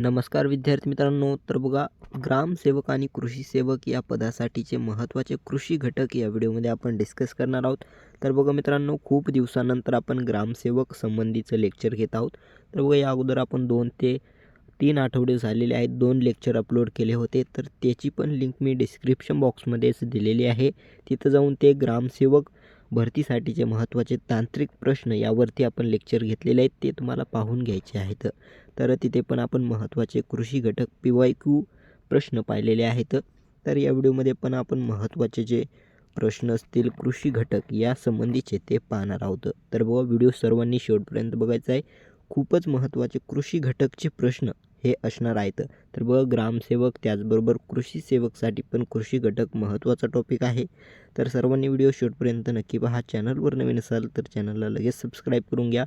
नमस्कार विद्यार्थी मित्रांनो तर बघा ग्रामसेवक आणि कृषी सेवक या पदासाठीचे महत्त्वाचे कृषी घटक या व्हिडिओमध्ये आपण डिस्कस करणार आहोत. तर बघा मित्रांनो खूप दिवसानंतर आपण ग्रामसेवक संबंधीचं लेक्चर घेत आहोत. तर बघा या अगोदर आपण दोन ते तीन आठवडे झालेले आहेत. दोन लेक्चर अपलोड केले होते. तर त्याची पण लिंक मी डिस्क्रिप्शन बॉक्समध्येच दिलेली आहे. तिथं जाऊन ते ग्रामसेवक भरतीसाठीचे महत्त्वाचे तांत्रिक प्रश्न यावरती आपण लेक्चर घेतलेले आहेत ते तुम्हाला पाहून घ्यायचे आहेत. तर तिथे पण आपण महत्त्वाचे कृषी घटक पी वाय क्यू प्रश्न पाहिलेले आहेत. तर या व्हिडिओमध्ये पण आपण महत्त्वाचे जे प्रश्न असतील कृषी घटक यासंबंधीचे ते पाहणार आहोत. तर बघा व्हिडिओ सर्वांनी शेवटपर्यंत बघायचा आहे. खूपच महत्त्वाचे कृषी घटकचे प्रश्न हे असणार आहेत. तर बघा ग्रामसेवक त्याचबरोबर कृषी सेवकसाठी पण कृषी घटक महत्त्वाचा टॉपिक आहे. तर सर्वांनी व्हिडिओ शेवटपर्यंत नक्की पहा. चॅनलवर नवीन असाल तर चॅनलला लगेच सबस्क्राईब करून घ्या.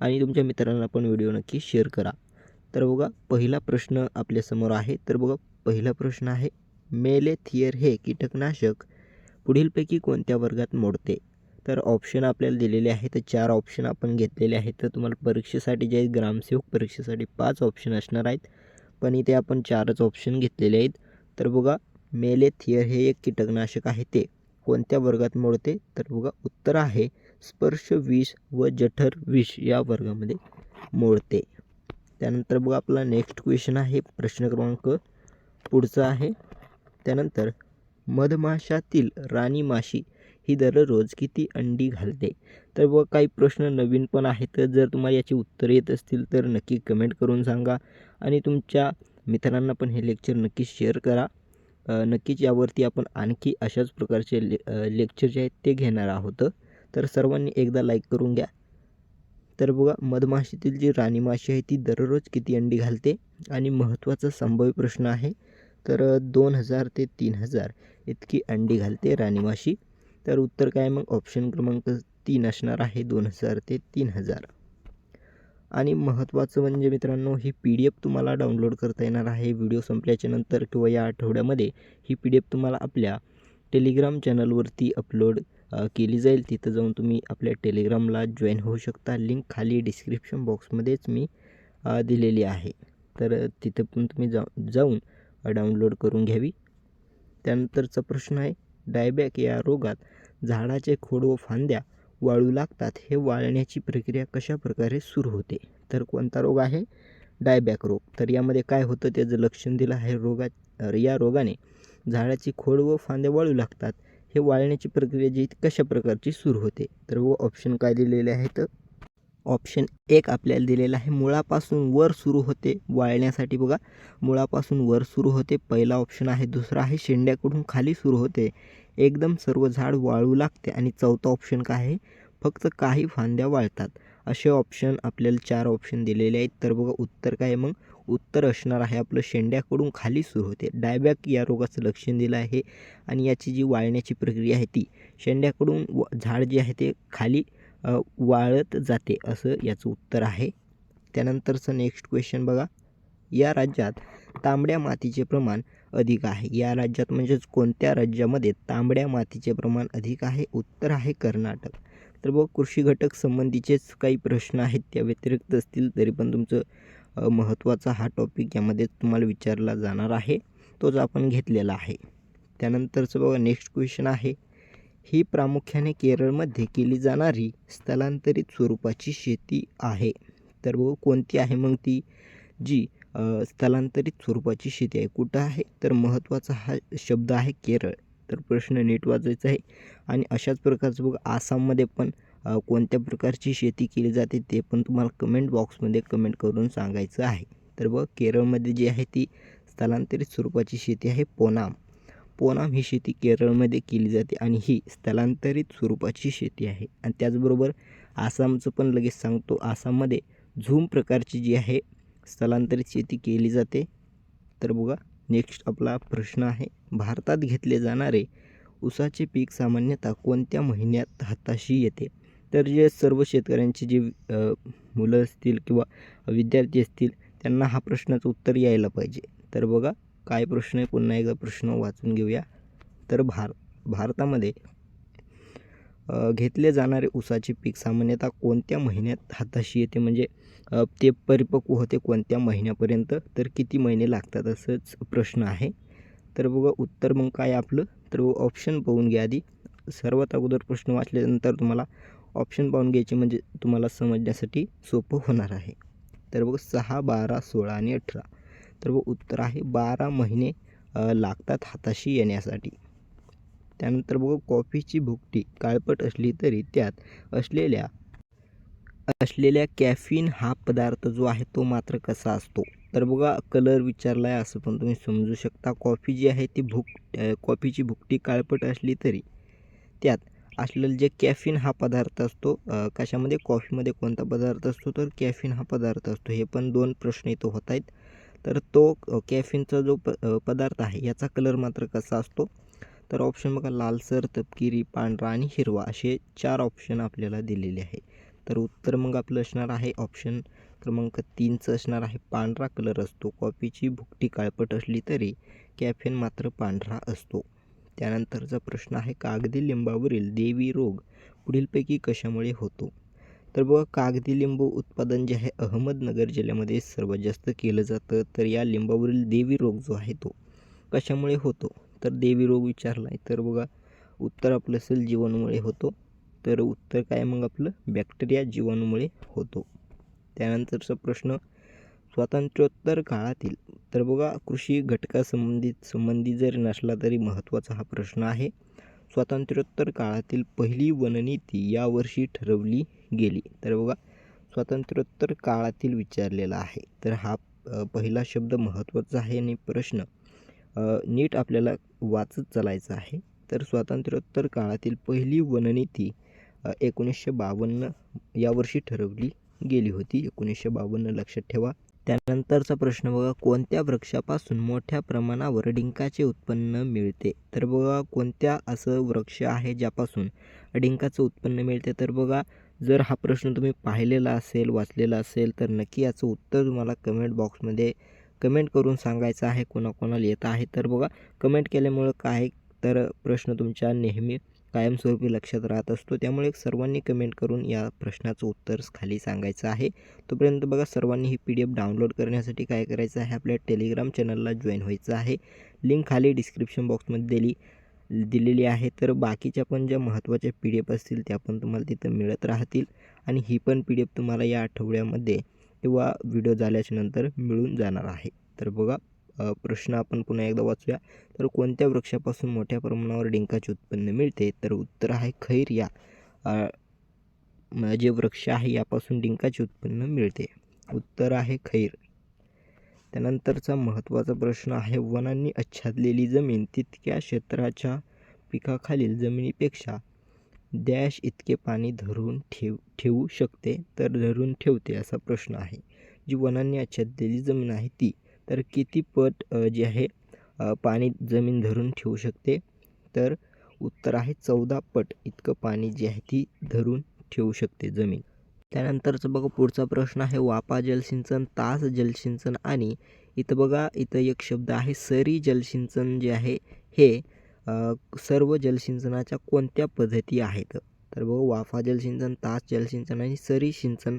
आणि तुमच्या मित्रांना पण व्हिडिओ नक्की शेअर करा. तर बघा पहिला प्रश्न आपल्यासमोर आहे. तर बघा पहिला प्रश्न आहे मेलेथियर हे कीटकनाशक पुढीलपैकी कोणत्या वर्गात मोडते? तर ऑप्शन आपल्याला दिलेले आहेत. तर चार ऑप्शन आपण घेतलेले आहेत. तर तुम्हाला परीक्षेसाठी जे आहेत ग्रामसेवक परीक्षेसाठी पाच ऑप्शन असणार आहेत. पण इथे आपण चारच ऑप्शन घेतलेले आहेत. तर बघा मेलेथियर हे एक कीटकनाशक आहे ते. कोणत्या वर्गात मोडते? तर बघा उत्तर आहे स्पर्श विष व जठर विष या वर्गामध्ये मोडते. त्यानंतर बघा आपला नेक्स्ट क्वेश्चन आहे प्रश्न क्रमांक पुढचा आहे. त्यानंतर मधमाशातील राणी माशी ही दररोज किती अंडी घालते? तर बघा काही प्रश्न नवीन पण आहेत. जर तुम्हाला याची उत्तरं येत असतील तर नक्की कमेंट करून सांगा. आणि तुमच्या मित्रांना पण हे लेक्चर नक्की शेअर करा. नक्कीच यावरती आपण आणखी अशाच प्रकारचे ले लेक्चर जे आहेत ते घेणार आहोत. तर सर्वांनी एकदा लाईक करून घ्या. तर बघा मधमाशीतील जी राणी माशी आहे ती दररोज किती अंडी घालते? आणि महत्त्वाचा संभाव्य प्रश्न आहे तर दोन हजार ते तीन हजार इतकी अंडी घालते राणीमाशी तर उत्तर काय? मग ऑप्शन क्रमांक तीन असणार आहे दोन हजार ते तीन हजार. आणि महत्त्वाचं म्हणजे मित्रांनो ही पी डी एफ तुम्हाला डाउनलोड करता येणार आहे. व्हिडिओ संपल्याच्या नंतर किंवा या आठवड्यामध्ये ही पी डी एफ तुम्हाला आपल्या टेलिग्राम चॅनलवरती अपलोड केली जाईल. तिथं जाऊन तुम्ही आपल्या टेलिग्रामला जॉईन होऊ शकता. लिंक खाली डिस्क्रिप्शन बॉक्समध्येच मी दिलेली आहे. तर तिथं पण तुम्ही जा जाऊन डाउनलोड करून घ्यावी. त्यानंतरचा प्रश्न आहे डायबॅक या रोगात झाडाचे खोड व फांद्या वाळू लागतात हे वाळण्याची प्रक्रिया कशा प्रकारे सुरू होते? तर कोणता रोग आहे? डायबॅक रोग. तर यामध्ये काय होतं त्याचं लक्षण दिलं आहे रोगा या रोगाने झाडाची खोड व फांद्या वाळू लागतात. हे वाळण्याची प्रक्रिया जी कशा प्रकारची सुरू होते? तर व ऑप्शन काय दिलेले आहेत? ऑप्शन एक आपल्याला दिलेला आहे मुळापासून वर सुरू होते वाळण्यासाठी. बघा मुळापासून वर सुरू होते पहिला ऑप्शन आहे दुसरा आहे शेंड्याकडून खाली सुरू होते. एकदम सर्व झाड वाळू लागते आणि चौथा ऑप्शन काय आहे? फक्त काही फांद्या वाळतात. असे ऑप्शन आपल्याला चार ऑप्शन दिलेले आहेत. तर बघा उत्तर काय मग? उत्तर असणार आहे आपलं शेंड्याकडून खाली सुरू होते. डायबॅक या रोगाचं लक्षण दिलं आहे आणि याची जी वाळण्याची प्रक्रिया आहे ती शेंड्याकडून व झाड जे आहे ते खाली वाळत जाते असं याचं उत्तर आहे. त्यानंतरचं नेक्स्ट क्वेश्चन बघा. या राज्यात तांबड्या मातीचे प्रमाण अधिक आहे. या राज्यात म्हणजेच कोणत्या राज्यामध्ये तांबड्या मातीचे प्रमाण अधिक आहे? उत्तर आहे कर्नाटक. तर बघ कृषी घटक संबंधीचेच काही प्रश्न आहेत. त्या व्यतिरिक्त असतील तरी पण तुमचं महत्त्वाचा हा टॉपिक यामध्ये तुम्हाला विचारला जाणार आहे. तोच आपण घेतलेला आहे. त्यानंतरचं बघा नेक्स्ट क्वेश्चन आहे. ही प्रामुख्याने केरळमध्ये केली जाणारी स्थलांतरित स्वरूपाची शेती आहे. तर बघू कोणती आहे? मग ती जी स्थलांतरित स्वरूपाची शेती आहे. कुठं आहे? तर महत्त्वाचा हा शब्द आहे केरळ. तर प्रश्न नीट वाचायचा आहे. आणि अशाच प्रकारचं बघ आसाममध्ये पण कोणत्या प्रकारची शेती केली जाते ते पण तुम्हाला कमेंट बॉक्समध्ये कमेंट करून सांगायचं आहे. तर बघ केरळमध्ये जी आहे ती स्थलांतरित स्वरूपाची शेती आहे पोनाम. पोनाम ही शेती केरळमध्ये केली जाते आणि ही स्थलांतरित स्वरूपाची शेती आहे. आणि त्याचबरोबर आसामचं पण लगेच सांगतो. आसाममध्ये झूम प्रकारची जी आहे स्थलांतरित शेती केली जाते. तर बघा नेक्स्ट आपला प्रश्न आहे भारतात घेतले जाणारे ऊसाचे पीक सामान्यतः कोणत्या महिन्यात हाताशी येते? तर जे सर्व शेतकऱ्यांची जे मुलं असतील किंवा विद्यार्थी असतील त्यांना हा प्रश्नाचं उत्तर यायला पाहिजे. तर बघा काय प्रश्न आहे? पुन्हा एकदा प्रश्न वाचून घेऊया. तर भार भारतामध्ये घेतले जाणारे ऊसाचे पीक सामान्यतः कोणत्या महिन्यात हाताशी येते? म्हणजे ते परिपक्व होते कोणत्या महिन्यापर्यंत? तर किती महिने लागतात असंच प्रश्न आहे. तर बघा उत्तर मग काय आपलं? तर ऑप्शन पाहून घ्या आधी. सर्वात अगोदर प्रश्न वाचल्यानंतर तुम्हाला ऑप्शन पाहून घ्यायचे म्हणजे तुम्हाला समजण्यासाठी सोपं होणार आहे. तर बघ सहा बारा सोळा आणि अठरा. तर बघ उत्तर आहे बारा महिने लागतात हाताशी येण्यासाठी. त्यानंतर बघा कॉफीची भुकटी काळपट असली तरी त्यात असलेल्या असलेल्या कॅफिन हा पदार्थ जो आहे तो मात्र कसा असतो? तर बघा कलर विचारला आहे असं पण तुम्ही समजू शकता. कॉफी जी आहे ती भुक कॉफीची भुकटी काळपट असली तरी त्यात असलेलं जे कॅफिन हा पदार्थ असतो कशामध्ये? कॉफीमध्ये कोणता पदार्थ असतो? तर कॅफिन हा पदार्थ असतो. हे पण दोन प्रश्न इथं होत आहेत. तर तो कॅफिनचा जो प पदार्थ आहे याचा कलर मात्र कसा असतो? तर ऑप्शन बघा लालसर तपकिरी पांढरा आणि हिरवा असे चार ऑप्शन आपल्याला दिलेले आहे. तर उत्तर मग आपलं असणार आहे ऑप्शन क्रमांक तीनचं असणार आहे पांढरा कलर असतो. कॉफीची भुकटी काळपट असली तरी कॅफेन मात्र पांढरा असतो. त्यानंतरचा प्रश्न आहे कागदी लिंबावरील देवी रोग पुढीलपैकी कशामुळे होतो? तर बघा कागदी लिंबू उत्पादन जे आहे अहमदनगर जिल्ह्यामध्ये सर्वात जास्त केलं जातं. तर या लिंबावरील देवी रोग जो आहे तो कशामुळे होतो? तर देवी रोग विचारला आहे तर बघा उत्तर आपलं असेल जीवाणूमुळे होतो. तर उत्तर काय मग आपलं? बॅक्टेरिया जीवाणूमुळे होतो. त्यानंतरचा प्रश्न स्वातंत्र्योत्तर काळातील तर बघा कृषी घटकासंबंधित संबंधी जरी नसला तरी महत्त्वाचा हा प्रश्न आहे. स्वातंत्र्योत्तर काळातील पहिली वननीती यावर्षी ठरवली गेली. तर बघा स्वातंत्र्योत्तर काळातील विचारलेला आहे. तर हा पहिला शब्द महत्त्वाचा आहे आणि प्रश्न नीट आपल्याला वाचत चालायचा आहे. तर स्वातंत्र्योत्तर काळातील पहिली वननीती एकोणीसशे बावन्न यावर्षी ठरवली गेली होती. एकोणीसशे बावन्न लक्षात ठेवा. त्यानंतरचा प्रश्न बघा. कोणत्या वृक्षापासून मोठ्या प्रमाणावर डिंकाचे उत्पन्न मिळते? तर बघा कोणत्या असं वृक्ष आहे ज्यापासून डिंकाचं उत्पन्न मिळते? तर बघा जर हा प्रश्न तुम्ही पाहिलेला असेल वाचलेला असेल तर नक्की याचं उत्तर तुम्हाला कमेंट बॉक्समध्ये कमेंट करून सांगायचं आहे. कोणाकोणाला येत आहे. तर बघा कमेंट केल्यामुळं काय? तर प्रश्न तुमच्या नेहमी कायमस्वरूपी लक्षात राहत असतो. त्यामुळे सर्वांनी कमेंट करून या प्रश्नाचं उत्तर खाली सांगायचं आहे. तोपर्यंत बघा सर्वांनी ही पी डी एफ डाउनलोड करण्यासाठी काय करायचं आहे? आपल्या टेलिग्राम चॅनलला जॉईन व्हायचं आहे. लिंक खाली डिस्क्रिप्शन बॉक्समध्ये दिली दिलेली आहे. तर बाकीच्या पण ज्या महत्त्वाच्या पी डी एफ असतील त्या पण तुम्हाला तिथं मिळत राहतील. आणि ही पण पी डी एफ तुम्हाला या आठवड्यामध्ये किंवा व्हिडिओ झाल्याच्यानंतर मिळून जाणार आहे. तर बघा प्रश्न आपण पुन्हा एकदा वाचूया. तर कोणत्या वृक्षापासून मोठ्या प्रमाणावर डिंकाचे उत्पन्न मिळते? तर उत्तर आहे खैर या. जे वृक्ष आहे यापासून डिंकाचे उत्पन्न मिळते. उत्तर आहे खैर. त्यानंतरचा महत्त्वाचा प्रश्न आहे वनांनी आच्छादलेली जमीन तितक्या क्षेत्राच्या पिकाखालील जमिनीपेक्षा डॅश इतके पाणी धरून ठेव ठेवू शकते तर धरून ठेवते असा प्रश्न आहे. जी वनांनी आच्छादलेली जमीन आहे ती तर किती पट जे आहे पाणी जमीन धरून ठेवू शकते? तर उत्तर आहे चौदा पट इतकं पाणी जे आहे ती धरून ठेवू शकते जमीन. त्यानंतरचं बघा पुढचा प्रश्न आहे वापा जलसिंचन तास जलसिंचन आणि इथं बघा इथं एक शब्द आहे सरी जलसिंचन जे आहे हे सर्व जलसिंचनाच्या कोणत्या पद्धती आहेत? तर बघा वाफा जलसिंचन तास जलसिंचन आणि सरी सिंचन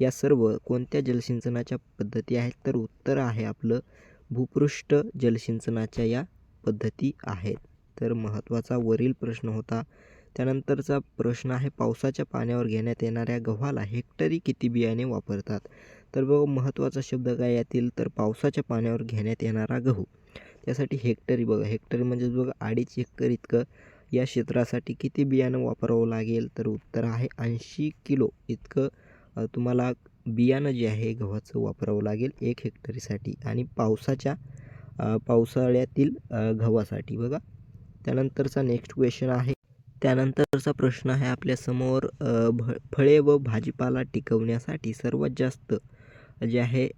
या सर्व कोणत्या जलसिंचनाच्या पद्धती आहेत? तर उत्तर आहे आपलं भूपृष्ठ जलसिंचनाच्या या पद्धती आहेत. तर महत्त्वाचा वरील प्रश्न होता. त्यानंतरचा प्रश्न आहे पावसाच्या पाण्यावर घेण्यात येणाऱ्या गव्हाला हेक्टरी किती बियाणे वापरतात? तर बघा महत्त्वाचा शब्द काय यातील? तर पावसाच्या पाण्यावर घेण्यात येणारा गहू. त्यासाठी हेक्टरी बघा. हेक्टरी म्हणजे बघा अडीच एकर इतकं. या क्षेत्रासाठी किती बियाणं वापरावं लागेल? तर उत्तर आहे ऐंशी किलो इतकं. तुम्हाला बियाणं जे आहे गव्हाचं वापरावं लागेल एक हेक्टरीसाठी आणि पावसाच्या पावसाळ्यातील गव्हासाठी. बघा त्यानंतरचा नेक्स्ट क्वेश्चन आहे. त्यानंतरचा प्रश्न आहे आपल्यासमोर भ फळे व भाजीपाला टिकवण्यासाठी सर्वात जास्त जे आहे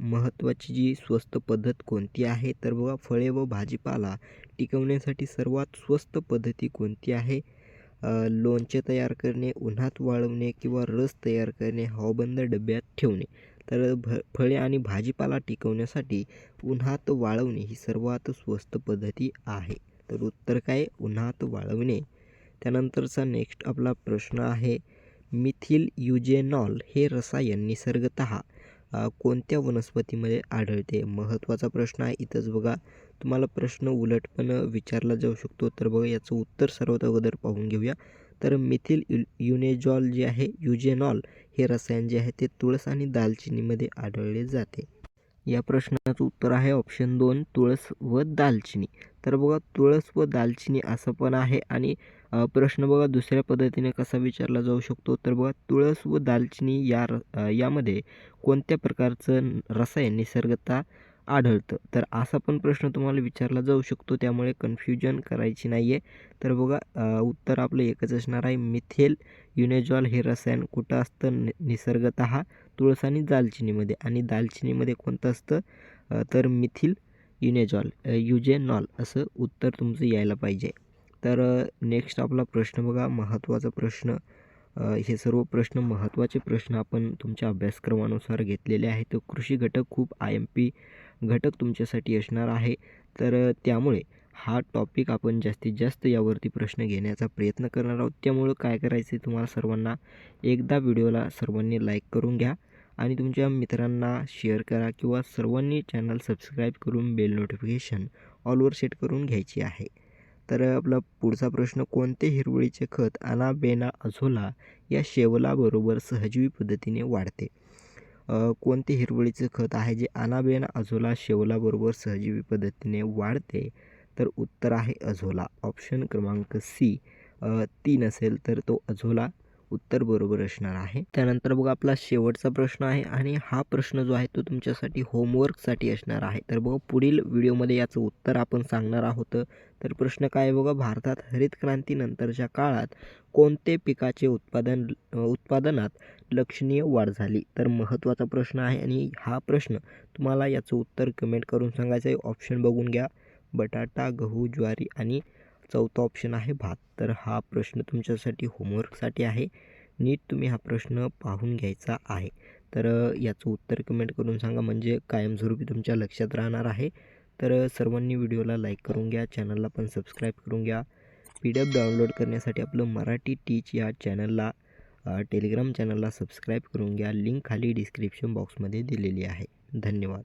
महत्त्वाची जी स्वस्त पद्धत कोणती आहे? तर बघा फळे व भाजीपाला टिकवण्यासाठी सर्वात स्वस्त पद्धती कोणती आहे? लोणचे तयार करणे उन्हात वाळवणे किंवा रस तयार करणे हवाबंद डब्यात ठेवणे. तर भ फळे आणि भाजीपाला टिकवण्यासाठी उन्हात वाळवणे ही सर्वात स्वस्त पद्धती आहे. तर उत्तर काय? उन्हात वाळवणे. त्यानंतरचा नेक्स्ट आपला प्रश्न आहे मिथिल युजेनॉल हे रसायन निसर्गतः कोणत्या वनस्पतीमध्ये आढळते? महत्त्वाचा प्रश्न आहे इथंच बघा. तुम्हाला प्रश्न उलट पण विचारला जाऊ शकतो. तर बघा याचं उत्तर सर्वात अगोदर पाहून घेऊया. तर मिथिल यु युनेजॉल जे आहे युजेनॉल हे रसायन जे आहे ते तुळस आणि दालचिनीमध्ये आढळले जाते. या प्रश्नाचं उत्तर आहे ऑप्शन दोन तुळस व दालचिनी. तर बघा तुळस व दालचिनी असं पण आहे आणि प्रश्न बघा दुसऱ्या पद्धतीने कसा विचारला जाऊ शकतो? तर बघा तुळस व दालचिनी या र यामध्ये कोणत्या प्रकारचं रसायन निसर्गता आढळतं. तर असा पण प्रश्न तुम्हाला विचारला जाऊ शकतो त्यामुळे कन्फ्युजन करायची नाही आहे तर बघा उत्तर आपलं एकच असणार आहे मिथेल युनेजॉल हे रसायन कुठं असतं? नि निसर्गतः तुळस आणि दालचिनीमध्ये. आणि दालचिनीमध्ये कोणतं असतं? तर मिथिल युनेजॉल युजेनॉल असं उत्तर तुमचं यायला पाहिजे. तर नेक्स्ट आपला प्रश्न बघा महत्त्वाचा प्रश्न. हे सर्व प्रश्न महत्त्वाचे प्रश्न आपण तुमच्या अभ्यासक्रमानुसार घेतलेले आहेत. कृषी घटक खूप आय एम पी घटक तुमच्यासाठी असणार आहे. तर त्यामुळे हा टॉपिक आपण जास्तीत जास्त यावरती प्रश्न घेण्याचा प्रयत्न करणार आहोत. त्यामुळं काय करायचं आहे तुम्हाला सर्वांना एकदा व्हिडिओला सर्वांनी लाईक करून घ्या आणि तुमच्या मित्रांना शेअर करा किंवा सर्वांनी चॅनल सबस्क्राईब करून बेल नोटिफिकेशन ऑलवर सेट करून घ्यायची आहे. तर आपला पुढचा प्रश्न कोणते हिरवळीचे खत अनाबेना अझोला या शेवलाबरोबर सहजीवी पद्धतीने वाढते? कोणते हिरवळीचे खत आहे जे अनाबेना अझोला शेवलाबरोबर सहजीवी पद्धतीने वाढते? तर उत्तर आहे अझोला. ऑप्शन क्रमांक सी. तीन असेल तर तो अझोला. उत्तर बरोबर असणार आहे. त्यानंतर बघा आपला शेवटचा प्रश्न आहे आणि हा प्रश्न जो आहे तो तुमच्यासाठी होमवर्कसाठी असणार आहे. तर बघा पुढील व्हिडिओमध्ये याचं उत्तर आपण सांगणार आहोत. तर प्रश्न काय आहे बघा भारतात हरित क्रांतीनंतरच्या काळात कोणते पिकाचे उत्पादन उत्पादनात लक्षणीय वाढ झाली? तर महत्त्वाचा प्रश्न आहे आणि हा प्रश्न तुम्हाला याचं उत्तर कमेंट करून सांगायचं आहे. ऑप्शन बघून घ्या. बटाटा गहू ज्वारी आणि चौथा ऑप्शन आहे भात. तर हा प्रश्न तुमच्यासाठी होमवर्कसाठी आहे. नीट तुम्ही हा प्रश्न पाहून घ्यायचा आहे. तर याचं उत्तर कमेंट करून सांगा. म्हणजे कायमस्वरूपी तुमच्या लक्षात राहणार आहे. तर सर्वांनी व्हिडिओला लाईक करून घ्या. चॅनलला पण सबस्क्राईब करून घ्या. पी डी एफ डाउनलोड करण्यासाठी आपलं मराठी टीच या चॅनलला टेलिग्राम चॅनलला सबस्क्राईब करून घ्या. लिंक खाली डिस्क्रिप्शन बॉक्समध्ये दिलेली आहे. धन्यवाद.